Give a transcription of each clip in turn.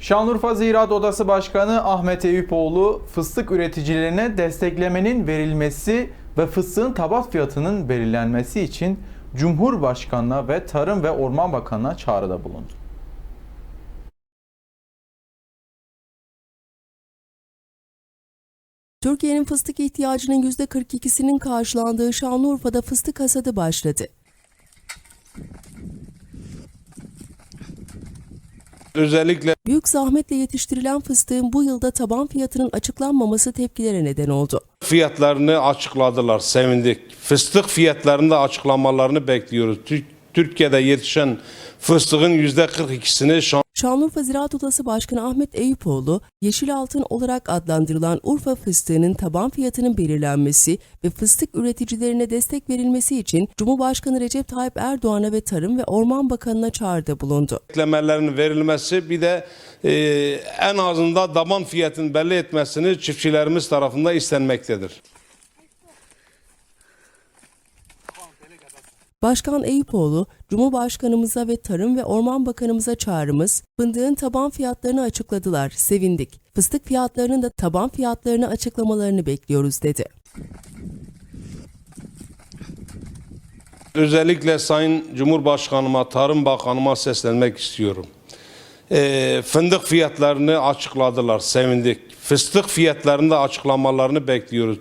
Şanlıurfa Ziraat Odası Başkanı Ahmet Eyüpoğlu, fıstık üreticilerine desteklemenin verilmesi ve fıstığın tabat fiyatının belirlenmesi için Cumhurbaşkanı'na ve Tarım ve Orman Bakanı'na çağrıda bulundu. Türkiye'nin fıstık ihtiyacının %42'sinin karşılandığı Şanlıurfa'da fıstık hasadı başladı. Özellikle Büyük zahmetle yetiştirilen fıstığın bu yılda taban fiyatının açıklanmaması tepkilere neden oldu. fiyatlarını açıkladılar, sevindik. Fıstık fiyatlarını da açıklamalarını bekliyoruz. Tür- Türkiye'de yetişen fıstığın %42'sini şu Şanlıurfa Ziraat Odası Başkanı Ahmet Eyüpoğlu, yeşil altın olarak adlandırılan Urfa fıstığının taban fiyatının belirlenmesi ve fıstık üreticilerine destek verilmesi için Cumhurbaşkanı Recep Tayyip Erdoğan'a ve Tarım ve Orman Bakanı'na çağrıda bulundu. eklemelerinin verilmesi bir de e, en azından daban fiyatını belli etmesini çiftçilerimiz tarafından istenmektedir. Başkan Eyüpoğlu, Cumhurbaşkanımıza ve Tarım ve Orman Bakanımıza çağrımız, fındığın taban fiyatlarını açıkladılar, sevindik. Fıstık fiyatlarının da taban fiyatlarını açıklamalarını bekliyoruz dedi. Özellikle Sayın Cumhurbaşkanıma, Tarım Bakanıma seslenmek istiyorum. E, fındık fiyatlarını açıkladılar, sevindik. Fıstık fiyatlarını da açıklamalarını bekliyoruz.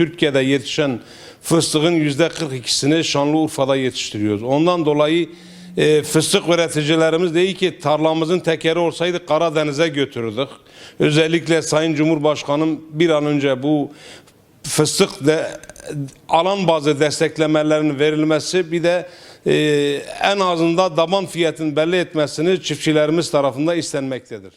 Tür- Türkiye'de yetişen fıstığın %42'sini Şanlıurfa'da yetiştiriyoruz. Ondan dolayı e, fıstık üreticilerimiz değil ki tarlamızın tekeri olsaydı Karadeniz'e götürürdük. Özellikle Sayın Cumhurbaşkanım bir an önce bu fıstık de alan bazı desteklemelerinin verilmesi bir de e, en azından daban fiyatını belli etmesini çiftçilerimiz tarafından istenmektedir.